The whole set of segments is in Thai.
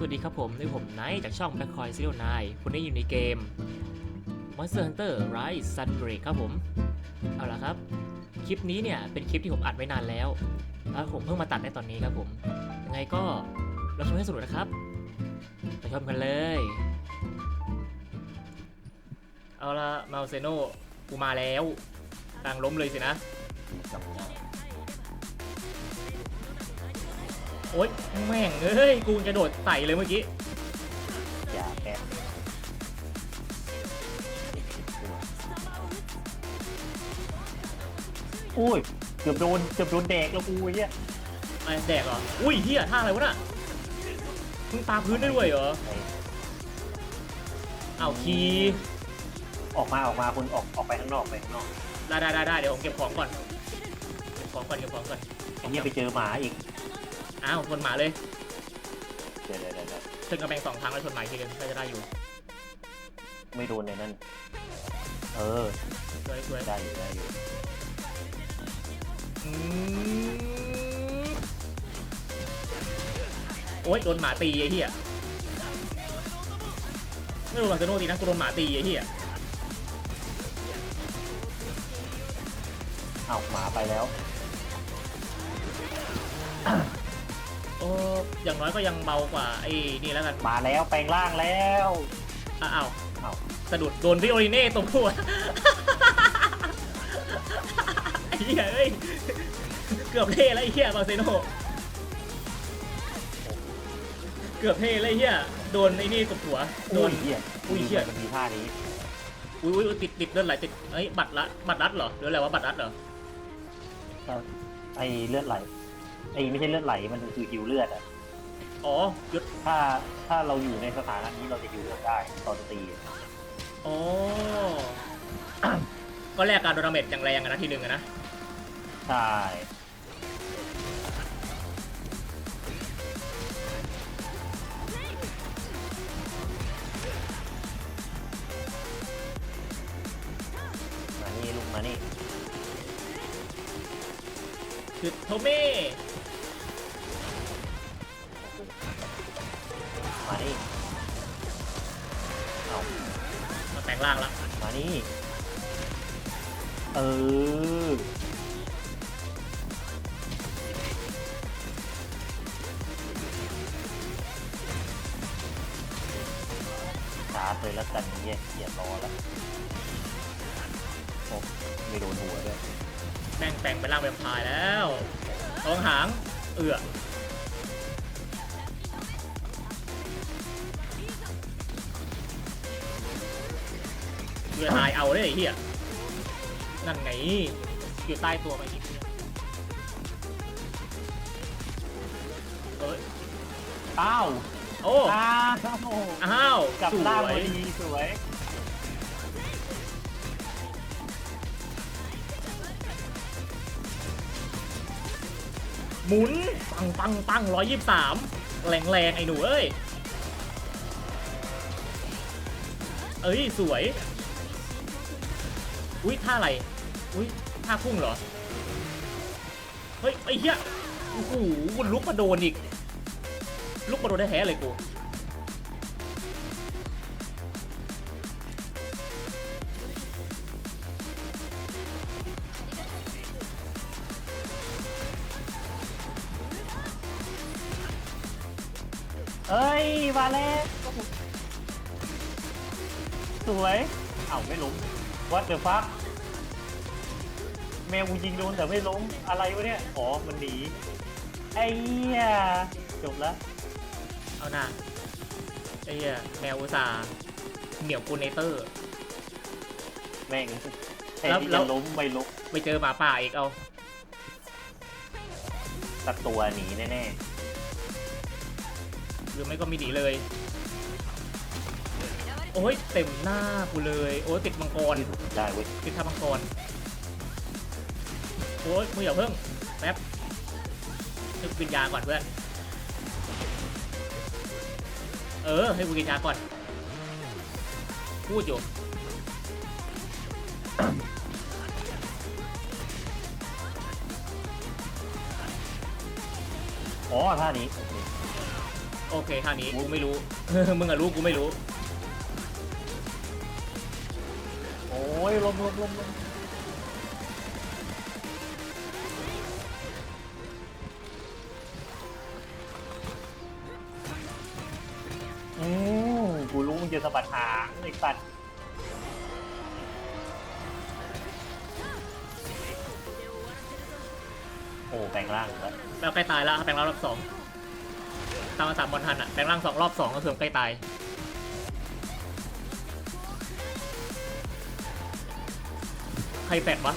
สวัสดีครับผมนี่ผมไนท์จากช่อง Black Coin Zero Nine คุณได้อยู่ในเกม Monster Hunter Rise Sunbreak ครับผม เอาละครับ คลิปนี้เนี่ยเป็นคลิปที่ผมอัดไว้นานแล้ว แล้วผมเพิ่งมาตัดในตอนนี้ครับผม ยังไงก็เราชมให้สนุกนะครับไปชมกันเลย เอาละมาเซโนกูมาแล้วต่างล้มเลยสินะ โอ๊ยแม่งเอ้ยกูจะโดดใส่เลยเมื่อกี้อย่าแกอุ้ยเกือบโดนเกือบโดนแดกแล้วกูไอ้เนี่ยไอ้แดกเหรอ อุ้ยเฮียท่าอะไรวะน่ะมึงปาพื้นได้ด้วยเหรออ้าวคีออกมาออกมาคุณออกออกไปข้างนอกไปข้างนอกได้ได้ได้ได้เดี๋ยวผมเก็บของก่อนเก็บของก่อนเก็บของก่อนไอ้เนี่ยไปเจอหมาอีก อ้าวชนหมาเลยเดี๋ยวเดี๋ยวเดี๋ยวเดี๋ยวชนกระแบงสองครั้งแล้วชนหมาอีกทีนึงน่าจะได้อยู่ไม่โดนในนั้น เออช่วยช่วยได้อยู่ได้อยู่อืมโอ๊ยโดนหมาตีไอ้เหี้ยไม่โดนหมาเซโนตีนะกูโดนหมาตีไอ้เหี้ยเอาหมาไปแล้วโอ้อย่างน้อยก็ยังเบากว่าไอ้นี่แล้วกันมาแล้วแปลงร่างแล้วอ้าวอ้าวอ้าวสะดุดโดนพี่โอริเน่ตรงหัวไอ้เหี้ยเอ้ยเกือบเท่แล้วไอ้เหี้ยบาร์เซโนเกือบเท่แล้วไอ้เหี้ยโดนไอ้นี่ตบหัวโดอุ้นยเหี้ยอุ้ยเหี้ยมันมีท่านี้อุ้ยอุ้ยอุ๊ยติดติดเลือดไหลติดเอ้ยบัตรละบัตรรัดเหรอหรืออะไรวะบัตรรัดเหรอไอ้เลือดไหล ไอ้ไม่ใช่เลือดไหลมันคือหิวเลือดอะอ๋อหยุดถ้าถ้าเราอยู่ในสถานะนี้เราจะหิวเลือดได้ตอนตีอ๋อ ก็แลกการโดนดาเมจอย่างแรงอะนะทีหนึ่งอะนะ ใช่มานี่ลูกมานี่คือโทเม่ มานี่เอามาแปลงร่างละมานี่ เออ ชาร์จเลยแล้วกันเยี่ยเกียดรอแล้วโอ้ไม่โดนหัวด้วย แม่งแปลงเป็นร่างแวมไพร์แล้วทองหาง เอือ เรือตายเอาเลยไอ้เหี้ยนั่นไงอยู่ใต้ตัวมันอีกเอ้ยอ้าวโอ้อ้าวอ้าวกลับสล่างวพอยดีสวยหมุน ปังปังปังร้อยยี่สามแรงแรงไอ้หนูเอ้ย เอ้ย สวย อุ้ยท่าอะไร อุ้ยท่าพุ่งเหรอ เฮ้ย ไอ้เหี้ย โอ้โหคุณลุกมาโดนอีก ลุกมาโดนได้แท้เลยกู เอ้ย มาแล้ว สวย เอ้าไม่ล้ม What the fuck แมวกูยิงโดนแต่ไม่ล้มอะไรวะเนี่ย อ๋อ มันหนี ไอ้เหี้ยจบแล้วเอาหน้าไอ้เหี้ยแมวอุตส่าห์เหนียวกูเนเตอร์ แม่งแทนแล้วที่แล้จะว ล้มไม่ล้มไปเจอหมาป่าอีกเอา สักตัวหนีแน่หรือไม่ก็มีหนีเลยโอ้ยเต็มหน้ากูเลย โอ้ยติดมังกรๆได้เว้ยติดท่ามังกร โอ้ยมึงอย่าเพิ่งแป๊บนึกกินยาก่อนเพื่อน เออ ให้กูกินยาก่อน พูดอยู่อ๋อท่านี้ โอเคโอเคท่านี้กูไม่รู้ มึงอะรู้กูไม่รู้ โอ้ยลมลมลมลมอืมกูรู้มึงจะสะบัดหางไอ้สัตว์โอ้แปลงร่างแล้วแล้วใกล้ตายแล้วแปลงร่างรอบสองตามมาสามบอลทันอะแปลงร่างสองรอบสองก็คือใกล้ตาย ใครแปดวะ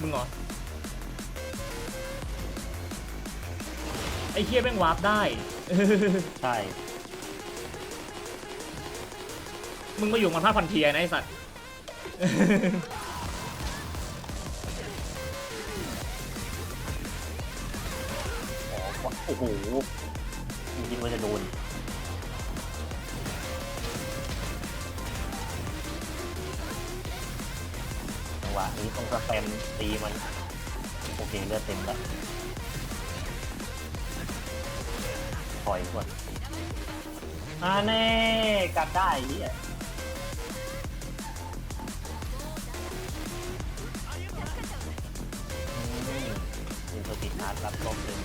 มึงเหรอ ไอ้เฮียแม่งวาร์ปได้ ใช่ มึงมาอยู่มันพาดพันเทียนะไอสัตว์อ๋อโอ้โหจริงๆว่าจะโดน วะนี้ต้องสแปมตีมัน โอเคเลือดเต็มแล้วถอยก่อนอ่าแน่กัดได้ไอ้เฮียอือินโทรติดาร์รับลบหนึ่ง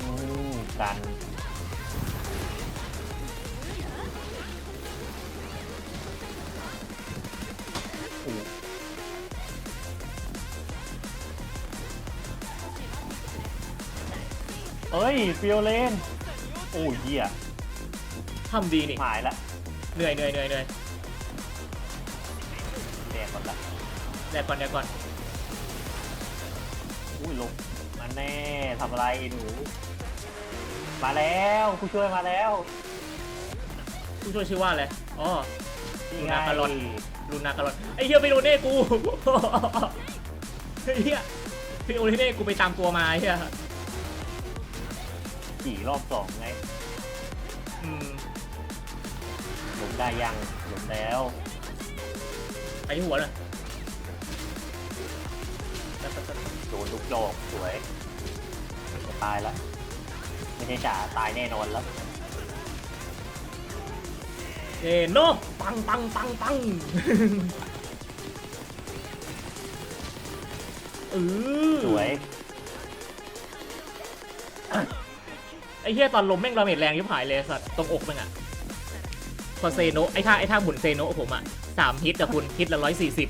อืมกัน เอ้ยฟิโอเลน โอ้ยเหี้ยทำดีนี่ หายละเหนื่อยเหนื่อยเหนื่อยเหนื่อยแดงหมดละแดกก่อนแดกก่อน อุ้ยลงมาแน่ทำอะไรหนู มาแล้วผู้ช่วยมาแล้วผู้ช่วยชื่อว่าอะไร อ๋อ นี่ไงนาคารอน ลูนาการอน ไอ้เฮียไปโดนเน่กู ไอ้เฮียพี่โอเลเน่กูไปตามตัวมาไอ้เฮีย สี่รอบสองไงอืมหลงได้ยังหลงแล้วไปที่หัวเลยโดนลูกโยกสวยจะตายแล้ว ไม่ใช่จ่าตายแน่นอนแล้วเอ้โนบปังปังปังปังเออสวย เฮียตอนลมแม่งดาเมจแรงยิบหายเลยสัตว์ตรงอกมึงอะพอเซโนไอ้ท่าไอ้ท่าหมุนเซโนผมอะสามฮิตอะคุณฮิตละร้อยสี่สิบ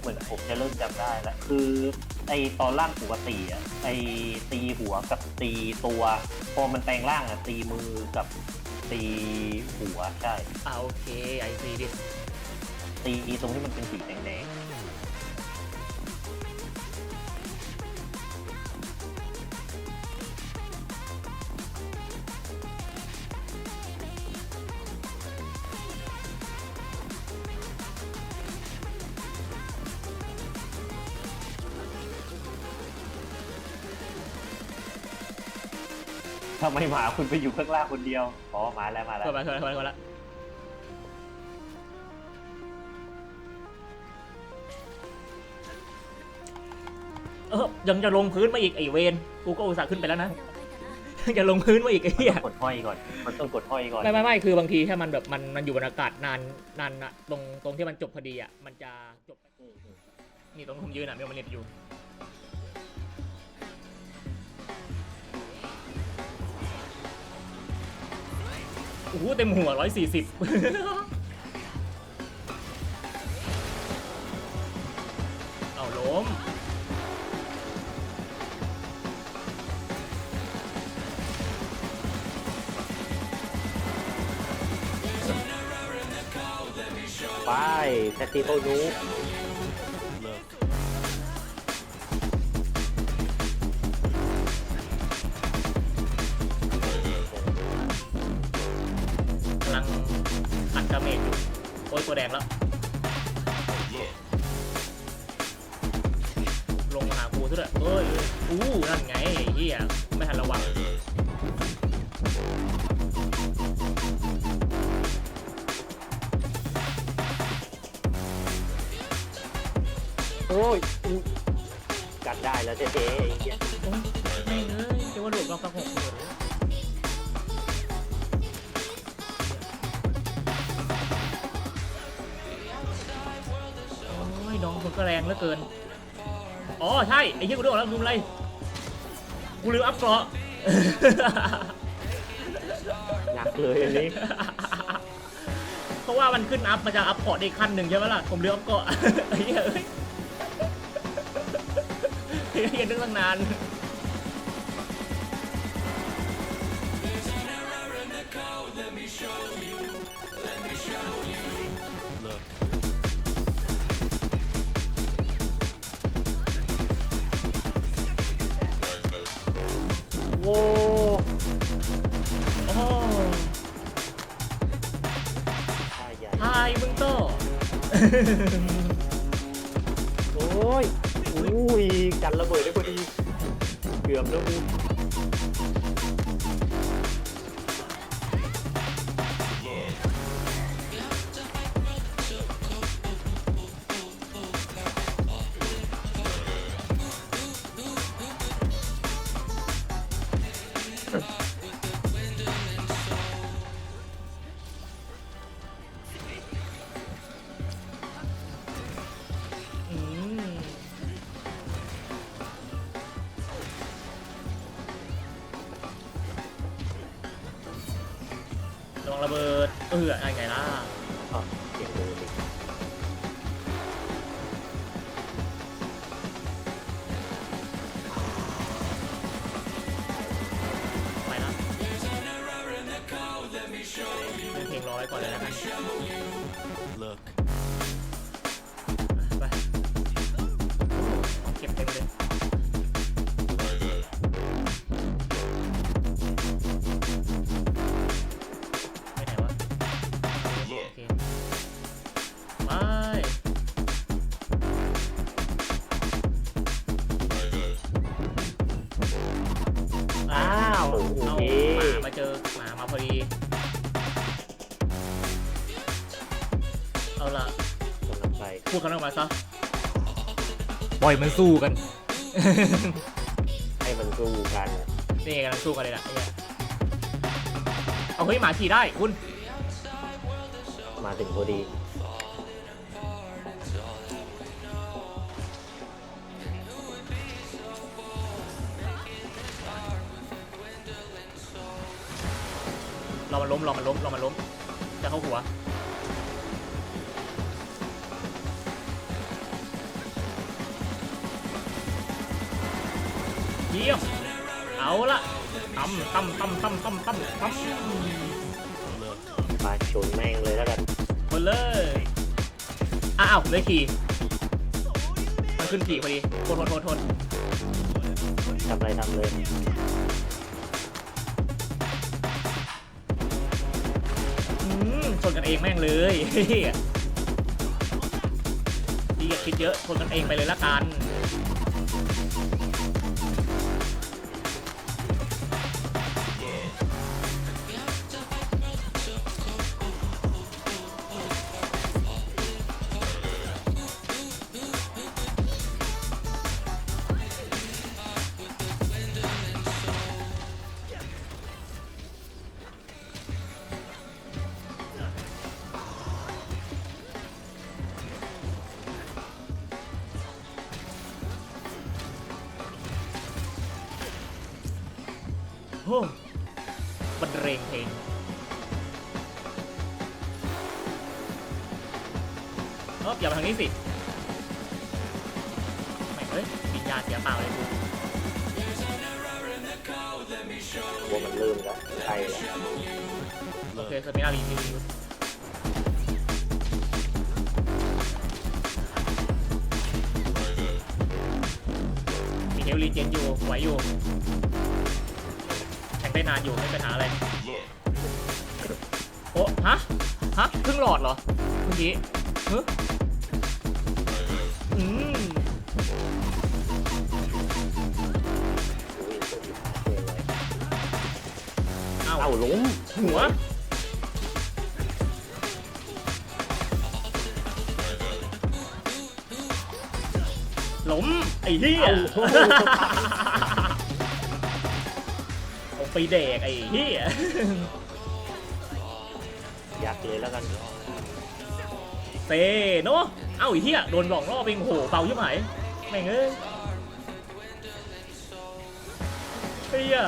เหมือนผมจะเริ่มจำได้แล้วคือไอตอนล่างปกติอะไอตีหัวกับตีตัว พอมันแปลงร่างอะตีมือกับตีหัวใช่อ่าโอเคไอซีดิตีตรงที่มันเป็นสีแดงๆำไมหมาคุณไปอยู่ข้างล่างคนเดียวอ๋อมาแล้วมาแล้วเข้ามาเข้ามาเข้ามาเข้ามาละเออยังจะลงพื้นมาอีกไอเวนกูก็อุตส่าห์ขึ้นไปแล้วนะยังจะลงพื้นมาอีกไอ้เหี้ยกดห้อยก่อน มันต้องกดห้อยก่อน ไม่ไม่ไม่คือบางทีถ้ามันแบบมันมันอยู่บนอากาศนานนานอะตรงตรงที่มันจบพอดีอะมันจะจบนี่ตรงที่ผมยืนอะมีมันเน็ตอยู่ โอ้โหเต็มหัวร้อยสี่สิบเอาล้ม ไปแคติโตนู ซะด้วยเอ้ยอู้นั่นไงไอ้เฮียไม่ทันระวังโอ้ยอุ๊ยกัดได้แล้วเจ๊ๆไอ้เหี้ยโอ้ยไม่งเอ้ยจะกว่าโดดบล็อกกับหกโดดโอ้ยน้องมันก็แรงเหลือเกิน อ๋อใช่ไอ้เหี้ยกูโดดแล้วมุมอะไรกูลืมอัพเกราะ หนักเลยอันนี้ เพราะว่ามันขึ้นอัพมันจะอัพเกาะได้อีกขั้นหนึ่งใช่ไหมล่ะผมเลือกอัพเกาะไอ้เหี้ยเอ้ยไอ้เหี้ยนึกตั้งนาน โว้โอ้โหท่าใหญ่ทายมึงโตโอ้ยอุ้ยกันระเบิดได้พอดี เกือบแล้วกู งรอไว้ก่อนเลยนะกัน Look. ไปเก็บเต็มเลยไปไหนวะโอเคไปอ้าวโอเอาเคหมามาเจอหมามาพอดีำลังไปพูดกันออกมาซะปล่อยมันสู้กัน ให้มันสู้กันนี่กำลังสู้กันเลยนะไอ้เนี่ยเอาเฮ้ยหมาขี่ได้คุณมาถึงพอดีรอมันล้มรอมันล้มรอมันล้มจะเข้าหัว เยี่ยมเอาละตั้มตั้มตั้มตั้มตั้มตั้มตั้ม Look. ไปชนแม่งเลยแล้วกันหมดเลยอ้าวเลยขี่มันขึ้นขี่พอดีโทษโทษโทษโทษทำอะไรทำเลยอืมชนกันเองแม่งเลยเฮียพี่อย่าคิดเยอะชนกันเองไปเลยละกัน นี้สิไม่เอ้ยวิญญาณเสียเปล่าเลยกูว่ามันเริ่มแล้วใช่แล้วโอเคสมินารีวิวมีเฮลรีเจนอยู่ไหวอยู่แข่งได้นานอยู่ไม่เป็นปัญหาอะไรโอ้ฮะ ฮะครึ่งหลอดเหรอ เมื่อกี้เฮ้ เอ้าเอ้าล้มหัวหล้มไอ้เหี้ยเอ้าโอ้โหไปเด็กไอ้เหี้ยยักเลยแล้วกันเตเนาะเอ้าไอ้เหี้ยโดนหลอกล่อไปโอ้โหเป่าชิบหายแม่งเอ้ยเฮีย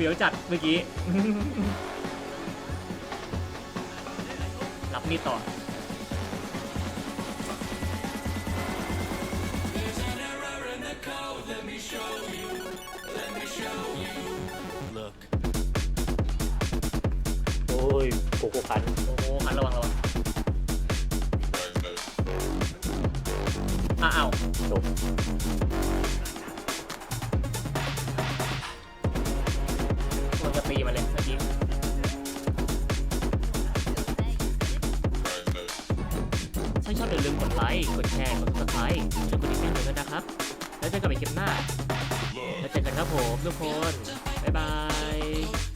เสียวจัดเมื่อกี้ รับมีดต่อ Look. โอ้ยโกโก้คันโอ้โหหันระวังระวังอะอ้าวจบ ลืมกดไลค์ กดแชร์ กด subscribe ช่วยกดติดตามด้วยนะครับ แล้วเจอกันใหม่คลิปหน้า แล้วเจอกันครับผมทุกคน บ๊ายบาย